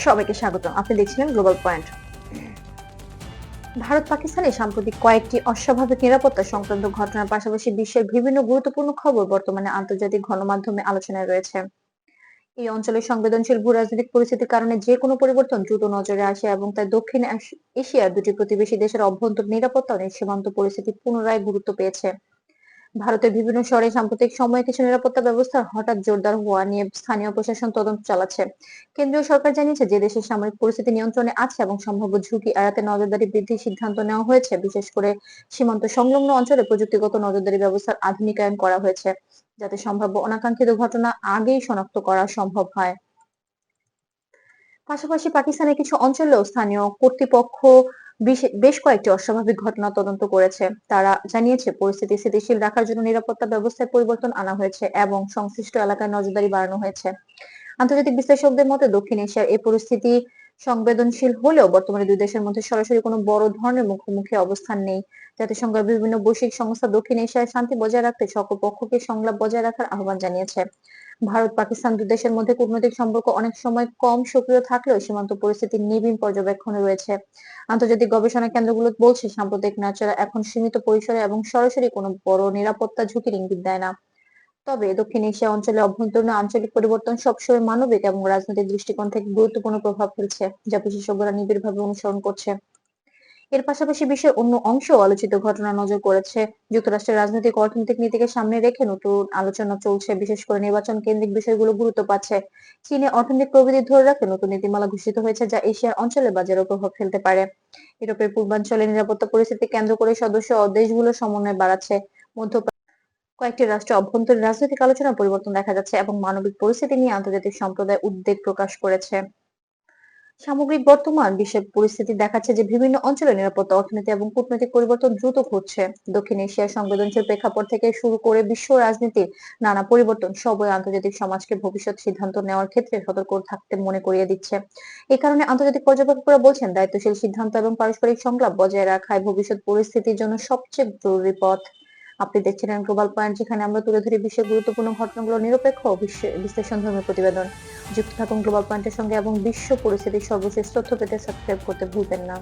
সবাইকে স্বাগত আপনি দেখছিলেন গ্লোবাল পয়েন্ট ভারত, পাকিস্তানে সাম্প্রতিক কয়েকটি অস্বাভাবিক নিরাপত্তা সংক্রান্ত ঘটনার পাশাপাশি বিশ্বের বিভিন্ন গুরুত্বপূর্ণ খবর বর্তমানে আন্তর্জাতিক গণমাধ্যমে আলোচনায় রয়েছে। এই অঞ্চলের সংবেদনশীল ভূ রাজনৈতিক পরিস্থিতির কারণে যে কোনো পরিবর্তন দ্রুত নজরে আসে এবং তাই দক্ষিণ এশ- এশিয়ার দুটি প্রতিবেশী দেশের অভ্যন্তর নিরাপত্তা ও সীমান্ত পরিস্থিতি পুনরায় গুরুত্ব পেয়েছে। ভারতের বিভিন্ন শহরে সাম্প্রতিক সময়ে কিছু নিরাপত্তা ব্যবস্থার হঠাৎ জোরদার হওয়া নিয়ে স্থানীয় প্রশাসন তদন্ত চালাচ্ছে। কেন্দ্রীয় সরকার জানিয়েছে যে দেশের সামরিক পরিস্থিতি নিয়ন্ত্রণে আছে এবং সম্ভাব্য ঝুঁকি এড়াতে নজরদারি বৃদ্ধির সিদ্ধান্ত নেওয়া হয়েছে। বিশেষ করে সীমান্ত সংলগ্ন অঞ্চলে প্রযুক্তিগত নজরদারি ব্যবস্থার আধুনিকায়ন করা হয়েছে, যাতে সম্ভাব্য অনাকাঙ্ক্ষিত ঘটনা আগেই শনাক্ত করা সম্ভব হয়। পাশাপাশি পাকিস্তানের কিছু অঞ্চলেও স্থানীয় কর্তৃপক্ষ বিশে- কয়েকটি অস্বাভাবিক ঘটনা তদন্ত করেছে। তারা জানিয়েছে, পরিস্থিতি স্থিতিশীল রাখার জন্য নিরাপত্তা ব্যবস্থায় পরিবর্তন আনা হয়েছে এবং সংশ্লিষ্ট এলাকায় নজরদারি বাড়ানো হয়েছে। আন্তর্জাতিক বিশ্লেষকদের মতে, দক্ষিণ এশিয়ার এই পরিস্থিতি সংবেদনশীল হলেও বর্তমানে দুই দেশের মধ্যে সরাসরি কোনো বড় ধরনের মুখোমুখি অবস্থান নেই। জাতিসংঘের বিভিন্ন বৈশ্বিক সংস্থা দক্ষিণ এশিয়ায় শান্তি বজায় রাখতে সকল পক্ষকে সংলাপ বজায় রাখার আহ্বান জানিয়েছে। ভারত পাকিস্তান দুই দেশের মধ্যে কূটনৈতিক সম্পর্ক অনেক সময় কম সক্রিয় থাকলেও সীমান্ত পরিস্থিতির নিবিড় পর্যবেক্ষণে রয়েছে। আন্তর্জাতিক গবেষণা কেন্দ্রগুলো বলছে, সাম্প্রতিক নাচরা এখন সীমিত পরিসরে এবং সরাসরি কোনো বড় নিরাপত্তা ঝুঁকির ইঙ্গিত দেয় না। তবে দক্ষিণ এশিয়া অঞ্চলে অভ্যন্তরীণ আঞ্চলিক পরিবর্তন সবসময় মানবিক এবং রাজনৈতিক দৃষ্টিকোণ থেকে গুরুত্বপূর্ণ প্রভাব ফেলছে, যা বিশেষজ্ঞরা নিবিড়ভাবে অনুসরণ করছে। এর পাশাপাশি বিশ্বের অন্য অংশেও আলোচিত ঘটনা নজর করেছে যুক্তরাষ্ট্রের রাজনৈতিক অর্থনৈতিক নীতিকে সামনে রেখে নতুন আলোচনা চলছে, বিশেষ করে নির্বাচন কেন্দ্রিক বিষয়গুলো গুরুত্ব পাচ্ছে। চীনে অর্থনৈতিক প্রবৃদ্ধি ধরে রাখতে নতুন নীতিমালা ঘোষিত হয়েছে, যা এশিয়ার অঞ্চলে বাজারেও প্রভাব ফেলতে পারে। ইউরোপের পূর্বাঞ্চলে নিরাপত্তা পরিস্থিতি কেন্দ্র করে সদস্য ও দেশগুলোর সমন্বয় বাড়াচ্ছে। মধ্য কয়েকটি রাষ্ট্র অভ্যন্তরীণ রাজনৈতিক আলোচনা পরিবর্তন দেখা যাচ্ছে এবং মানবিক পরিস্থিতি নিয়ে আন্তর্জাতিক সম্প্রদায় উদ্বেগ প্রকাশ করেছে। সামগ্রিক বর্তমান বিশ্বের পরিস্থিতি দেখাচ্ছে যে বিভিন্ন অঞ্চলে নিরাপত্তা অর্থনীতি এবং কূটনৈতিক পরিবর্তন দ্রুত ঘটছে। দক্ষিণ এশিয়ার সংবেদনশীল প্রেক্ষাপট থেকে শুরু করে বিশ্ব রাজনীতির নানা পরিবর্তন সবই আন্তর্জাতিক সমাজকে ভবিষ্যৎ সিদ্ধান্ত নেওয়ার ক্ষেত্রে সতর্ক থাকতে মনে করিয়ে দিচ্ছে। এই কারণে আন্তর্জাতিক পর্যবেক্ষকরা বলছেন, দায়িত্বশীল সিদ্ধান্ত এবং পারস্পরিক সংলাপ বজায় রাখায় ভবিষ্যৎ পরিস্থিতির জন্য সবচেয়ে জরুরি পথ। আপনি দেখছিলেন গ্লোবাল পয়েন্ট, যেখানে আমরা তুলে ধরি বিশ্বের গুরুত্বপূর্ণ ঘটনাগুলো নিরপেক্ষ বিশ্লেষণ ধর্মের প্রতিবেদন। যুক্ত থাকুন গ্লোবাল পয়েন্টের সঙ্গে এবং বিশ্ব পরিস্থিতির সর্বশেষ তথ্য পেতে সাবস্ক্রাইব করতে ভুলবেন না।